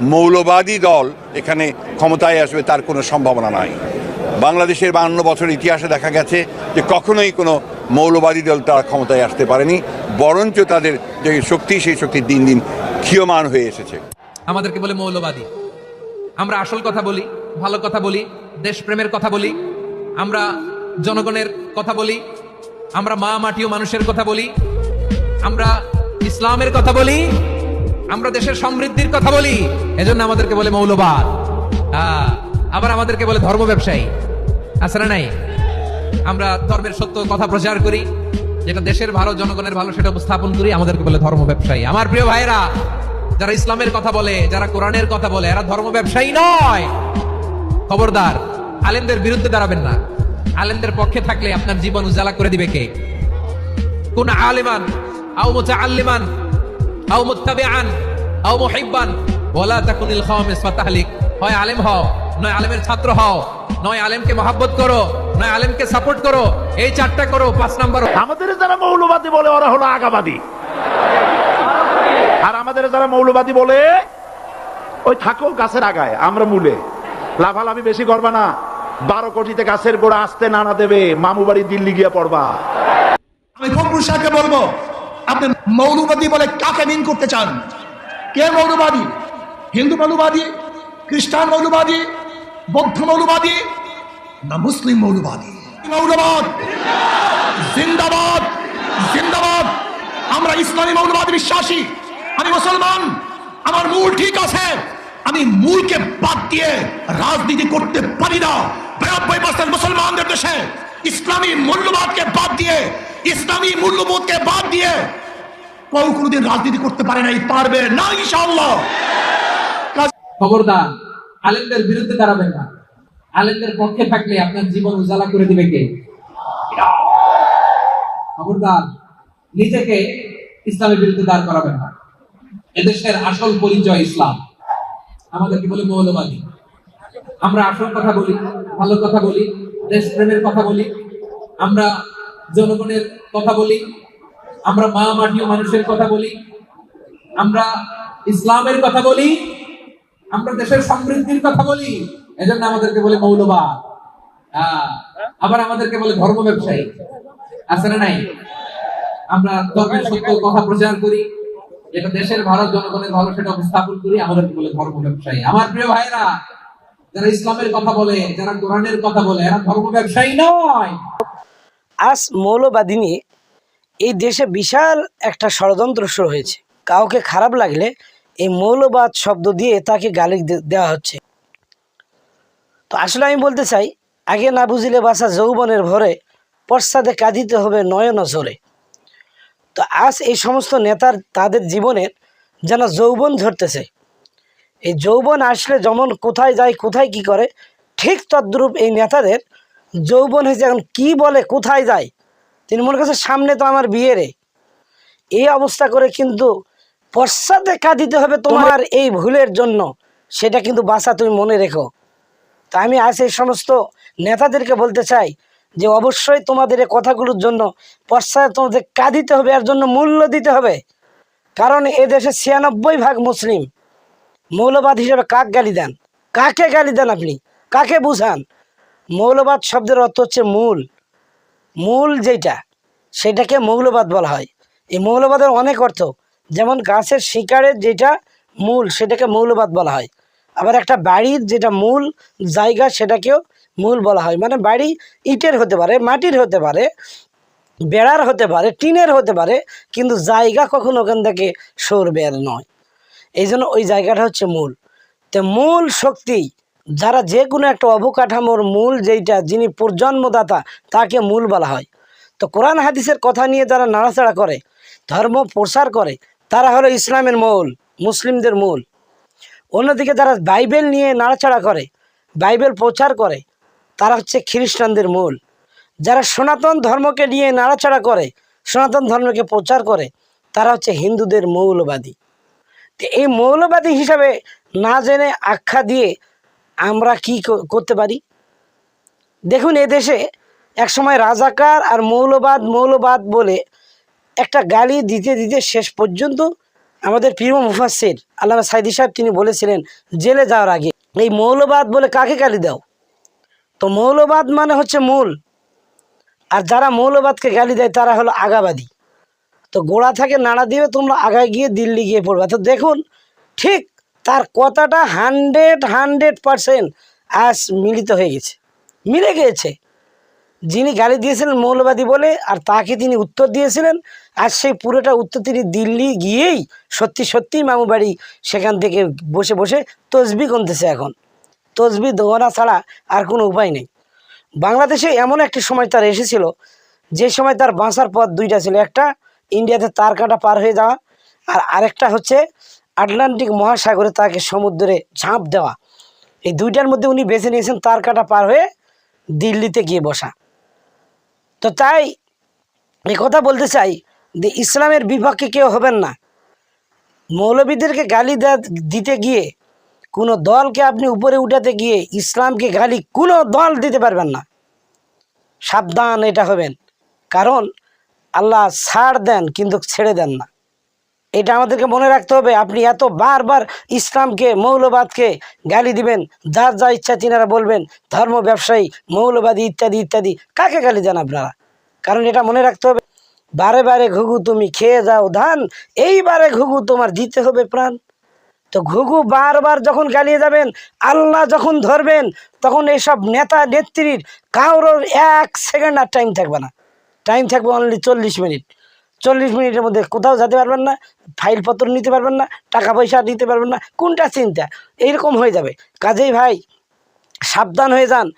মৌলবাদী দল এখানে ক্ষমতায় আসবে তার কোনো সম্ভাবনা নাই। বাংলাদেশের বান্ন বছর ইতিহাসে দেখা গেছে যে কখনোই কোনো মৌলবাদী দল তারা ক্ষমতায় আসতে পারেনি, বরঞ্চ তাদের যে শক্তি, সেই শক্তি দিন দিন ক্ষীয়মান হয়ে এসেছে। আমাদেরকে বলে মৌলবাদী। আমরা আসল কথা বলি, ভালো কথা বলি, দেশপ্রেমের কথা বলি, আমরা জনগণের কথা বলি, আমরা মা মাটি ও মানুষের কথা বলি, আমরা ইসলামের কথা বলি। আমরা দেশের সমৃদ্ধির কথা বলি এজন্য আমাদেরকে বলে মৌলবাদ। হ্যাঁ, আবার আমাদেরকে বলে ধর্ম ব্যবসায়ী। আছে না নাই? আমরা ধর্মের সত্য কথা প্রচার করি যেটা দেশের ভালো জনগণের ভালো সেটা উপস্থাপন করি আমাদেরকে বলে ধর্ম ব্যবসায়ী। আমার প্রিয় ভাইরা যারা ইসলামের কথা বলে যারা কোরআনের কথা বলে এরা ধর্ম ব্যবসায়ী নয়। খবরদার আলেমদের বিরুদ্ধে দাঁড়াবেন না। আলেমদের পক্ষে থাকলে আপনার জীবন উজালা করে দিবে কে? কোন আলিমান আও মুতাআল্লিমান আও মুত্তাবিআন আও মুহিব্বান। ওয়ালা তাকুনিল খাওয়ামিস ফাতাহলিক। হয় আলেম হও নয় আলেমের ছাত্র হও। নয় আলেমকে মহাব্বত করো নয় আলেমকে সাপোর্ট করো। এই চারটা করো পাঁচ নাম্বার আমাদের যারা মৌলবাদী বলে ওরা হলো আগাবাদী। আর আমাদের যারা মৌলবাদী বলে ওই থাকো গাছের আগায় আমরা মূলে। লাফালাফি বেশি করবা না। বারো কোটিতে গাছের গোড়া আসতে নানা দেবে মামু বাড়ি দিল্লি গিয়ে পড়বা। আমি ফখরুল সাহেবকে বলব আপনি মৌলবাদী বলে কাকে মিন করতে চান? কে মৌলবাদী? হিন্দু মৌলবাদী? খ্রিস্টান মৌলবাদী? বৌদ্ধ মৌলবাদী? না মুসলিম মৌলবাদী? মৌলবাদ। জিন্দাবাদ। জিন্দাবাদ। আমরা ইসলামী মৌলবাদ বিশ্বাসী। আমি মুসলমান। আমার মূল ঠিক আছে। আমি মূলকে বাদ দিয়ে রাজনীতি করতে পারি না। বিরানব্বই পার্সেন্ট মুসলমানদের দেশে ইসলামী মূল্যবাদকে বাদ দিয়ে ইসলামী মূল্যবোধকে বাদ দিয়ে কেউ কোনোদিন রাজনীতি করতে পারে নাই, পারবে না, ইনশাআল্লাহ। খবরদার, আলেমদের বিরুদ্ধে দাঁড়াবেন না। আলেমদের পক্ষে থাকলে আপনার জীবন উজালা করে দিবে কে? খবরদার, নিজেকে ইসলামের বিরুদ্ধে দাঁড় করাবেন না। এদেশের আসল পরিচয় ইসলাম। আমাদেরকে বলে মৌলবাদী। আমরা আসল কথা বলি, ভালো কথা বলি, দেশপ্রেমের কথা বলি। আমরা জনগণের কথা বলি, আমরা মা মাটি মানুষের কথা বলি, আমরা ইসলামের কথা বলি, আমরা দেশের সমৃদ্ধির কথা বলি, এজন্য আমাদেরকে বলে মৌলবাদ। আবার আমাদেরকে বলে ধর্ম ব্যবসায়ী। আছে না নাই? আমরা ধর্মের সত্য কথা প্রচার করি, এটা দেশের ভারত জনগণের ভালো সেটা উপস্থাপন করি, আমাদেরকে বলে ধর্ম ব্যবসায়ী। আমার প্রিয় ভাইরা যারা ইসলামের কথা বলে, যারা কোরআনের কথা বলে, এরা ধর্ম ব্যবসায়ী নয়। আজ মৌলবাদী নিয়ে এই দেশে বিশাল একটা ষড়যন্ত্র শুরু হয়েছে। কাউকে খারাপ লাগলে এই মৌলবাদ শব্দ দিয়ে তাকে গালি দেওয়া হচ্ছে। তো আসলে আমি বলতে চাই, আগে না বুঝিলে বাসা যৌবনের ভরে পশ্চাদে কাঁদিতে হবে নয়ন ঝরে তো আজ এই সমস্ত নেতার তাদের জীবনের যেন যৌবন ঝরতেছে এই যৌবন আসলে যেমন কোথায় যায়, কোথায় কি করে, ঠিক তদ্রূপ এই নেতাদের যৌবন হয়েছে এখন কি বলে কোথায় যায়? তিনি মনে করছে সামনে তো আমার বিয়ে রে এই অবস্থা করে কিন্তু পশ্চাতে কাঁদিতে হবে তোমার এই ভুলের জন্য। সেটা কিন্তু বাসা তুমি মনে রেখো। তা আমি আজ এই সমস্ত নেতাদেরকে বলতে চাই যে অবশ্যই তোমাদের এই কথাগুলোর জন্য পশ্চাতে তোমাদের কাঁদিতে হবে এর জন্য মূল্য দিতে হবে। কারণ এ দেশে ছিয়ানব্বই ভাগ মুসলিম। মৌলবাদ হিসেবে কাক গালি দেন? কাকে গালি দেন আপনি? কাকে বুঝান? মৌলবাদ শব্দের অর্থ হচ্ছে মূল। মূল যেটা সেটাকে মৌলবাদ বলা হয়। এই মৌলবাদের অনেক অর্থ, যেমন গাছের শিকারের যেটা মূল, সেটাকে মৌলবাদ বলা হয়। আবার একটা বাড়ির যেটা মূল জায়গা, সেটাকেও মূল বলা হয়। মানে বাড়ি ইটের হতে পারে, মাটির হতে পারে, বেড়ার হতে পারে, টিনের হতে পারে, কিন্তু জায়গা কখনো ওখান থেকে সরবে আর নয়। এই জন্য ওই জায়গাটা হচ্ছে মূল। তো মূল শক্তি যারা যে কোনো একটা অবকাঠামোর মূল যেইটা যিনি প্রজন্মদাতা, তাকে মূল বলা হয়। তো কোরআন হাদিসের কথা নিয়ে যারা নাড়াচাড়া করে, ধর্ম প্রসার করে, তারা হলো ইসলামের মূল, মুসলিমদের মূল। অন্যদিকে যারা বাইবেল নিয়ে নাড়াচাড়া করে, বাইবেল প্রচার করে, তারা হচ্ছে খ্রিস্টানদের মূল। যারা সনাতন ধর্মকে নিয়ে নাড়াচাড়া করে, সনাতন ধর্মকে প্রচার করে, তারা হচ্ছে হিন্দুদের মৌলবাদী। তো এই মৌলবাদী হিসাবে না জেনে আখ্যা দিয়ে আমরা কি করতে পারি? দেখুন, এদেশে একসময় রাজাকার আর মৌলবাদ মৌলবাদ বলে একটা গালি দিতে দিতে শেষ পর্যন্ত আমাদের প্রিয় মুফাসির আল্লাহ সাইদি সাহেব তিনি বলেছিলেন, জেলে যাওয়ার আগে এই মৌলবাদ বলে কাকে গালি দাও? তো মৌলবাদ মানে হচ্ছে মূল। আর যারা মৌলবাদকে গালি দেয় তারা হলো আগাবাদী। তো গোড়া থেকে নাড়া দিয়ে তোমরা আগায় গিয়ে দিল্লি গিয়ে পড়বে। তো দেখুন, ঠিক তার কথাটা হান্ড্রেড হান্ড্রেড পারসেন্ট আজ মিলিত হয়ে গেছে। মিলে গিয়েছে যিনি গালি দিয়েছিলেন মৌলবাদী বলে আর তাকে তিনি উত্তর দিয়েছিলেন আর সেই পুরোটা উত্তর তিনি দিল্লি গিয়েই সত্যি সত্যিই মামু বাড়ি সেখান থেকে বসে বসে তসবি গুনতেছে এখন। তসবি দোয়ানা ছাড়া আর কোনো উপায় নেই। বাংলাদেশে এমন একটি সময় তার এসেছিল, যে সময় তার বাঁচার পথ দুইটা ছিল। একটা, ইন্ডিয়াতে তার কাটা পার হয়ে যাওয়া আর আরেকটা হচ্ছে আটলান্টিক মহাসাগরে তাকে সমুদ্রে ঝাঁপ দেওয়া। এই দুইটার মধ্যে উনি বেছে নিয়েছেন তার কাটা পার হয়ে দিল্লিতে গিয়ে বসা। তো তাই এই কথা বলতে চাই যে ইসলামের বিপক্ষে কেউ হবেন না। মৌলবীদেরকে গালি দিতে গিয়ে কোনো দলকে আপনি উপরে উঠাতে গিয়ে ইসলামকে গালি কোনো দল দিতে পারবেন না। সাবধান এটা হবেন। কারণ আল্লাহ ছাড় দেন কিন্তু ছেড়ে দেন না। এটা আমাদেরকে মনে রাখতে হবে, আপনি এত বারবার ইসলামকে, মৌলবাদকে গালি দিবেন, যার যা ইচ্ছা তিনারা বলবেন, ধর্ম, ব্যবসায়ী, মৌলবাদী ইত্যাদি ইত্যাদি, কাকে গালি দেন আপনারা? কারণ এটা মনে রাখতে হবে, বারে বারে ঘুঘু তুমি খেয়ে যাও ধান এইবারে ঘুঘু তোমার দিতে হবে প্রাণ। তো ঘুঘু বারবার যখন গালিয়ে যাবেন, আল্লাহ যখন ধরবেন, তখন এইসব নেতা নেত্রীর কারোর এক সেকেন্ড আর টাইম থাকবে না। টাইম থাকবে অনলি চল্লিশ মিনিট। চল্লিশ মিনিটের মধ্যে কোথাও যেতে পারবেন না ফাইলপত্র নিতে পারবেন না, টাকা পয়সা নিতে পারবেন না, কোনটা চিন্তা? এইরকম হয়ে যাবে। কাজেই ভাই, সাবধান হয়ে যান।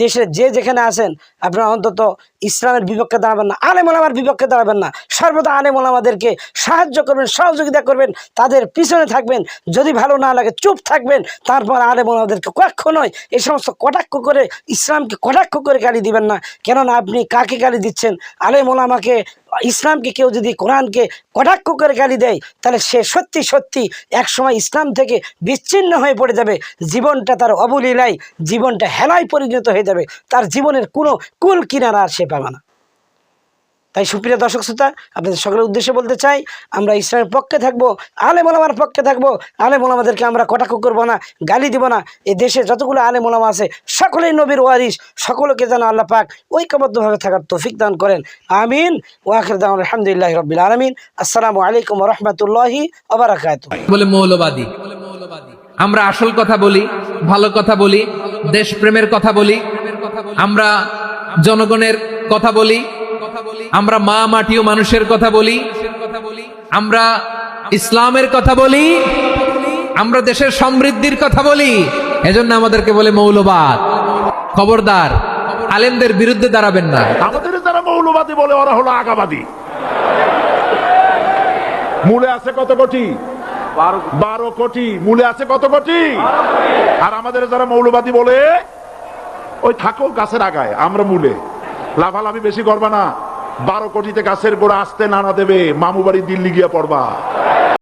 দেশে যে যেখানে আছেন, আপনারা অন্তত ইসলামের বিপক্ষে দাঁড়াবেন না, আলেম ওলামার বিপক্ষে দাঁড়াবেন না। সর্বদা আলেম ওলামাদেরকে সাহায্য করবেন, সহযোগিতা করবেন, তাদের পিছনে থাকবেন, যদি ভালো না লাগে চুপ থাকবেন, তারপর আলেম ওলামাদেরকে কখনোই এই সমস্ত কটাক্ষ করে, ইসলামকে কটাক্ষ করে গালি দিবেন না। কেননা আপনি কাকে গালি দিচ্ছেন? আলেম ওলামাকে ইসলামকে কেউ যদি কোরআনকে কটাক্ষ করে গালি দেয়, তাহলে সে সত্যি সত্যি একসময় ইসলাম থেকে বিচ্ছিন্ন হয়ে পড়ে যাবে। জীবনটা তার অবলীলায়, জীবনটা হেলায় পরিণত হয়ে যাবে। তার জীবনের কোনো কুল কিনারা আর সে পাবে না। তাই সুপ্রিয় দর্শক শ্রোতা, আপনাদের সকলের উদ্দেশ্যে বলতে চাই, আমরা ইসলামের পক্ষে থাকব আলে ওলামার পক্ষে থাকব। আলে ওলামাদেরকে আমরা কটাক্ষ করব না, গালি দিব না। এ দেশে যতগুলো আলে ওলামা আছে, সকলেই নবীর ওয়ারিস সকলকে যেন আল্লাহ পাক ঐক্যবদ্ধভাবে থাকার তৌফিক দান করেন। আমিন। ওয়াখির দাম আলহামদুলিল্লাহ রবিল আলমিন। আসসালামু আলাইকুম রহমতুল্লাহি বলে মৌলবাদী? আমরা আসল কথা বলি, ভালো কথা বলি, দেশপ্রেমের কথা বলি, আমরা জনগণের কথা বলি আমরা মা মাটি ও মানুষের কথা বলি আমরা ইসলামের কথা বলি আমরা দেশের সমৃদ্ধির কথা বলি এজন্য আমাদেরকে বলে মৌলবাদ। খবরদার আলেমদের বিরুদ্ধে দাঁড়াবেন না। আমাদের যারা মৌলবাদী বলে ওরা হলো আগাবাদী। মূলে আছে কত কোটি? বারো কোটি। মূলে আছে কত কোটি? আর আমাদের যারা মৌলবাদী বলে ওই থাকো গাছের আগায় আমরা মূলে। লাভালাভি বেশি করবা না। বারো কোটিতে গাছের গোড়া আসতে নানা দেবে মামু বাড়ি দিল্লি গিয়ে পড়বা।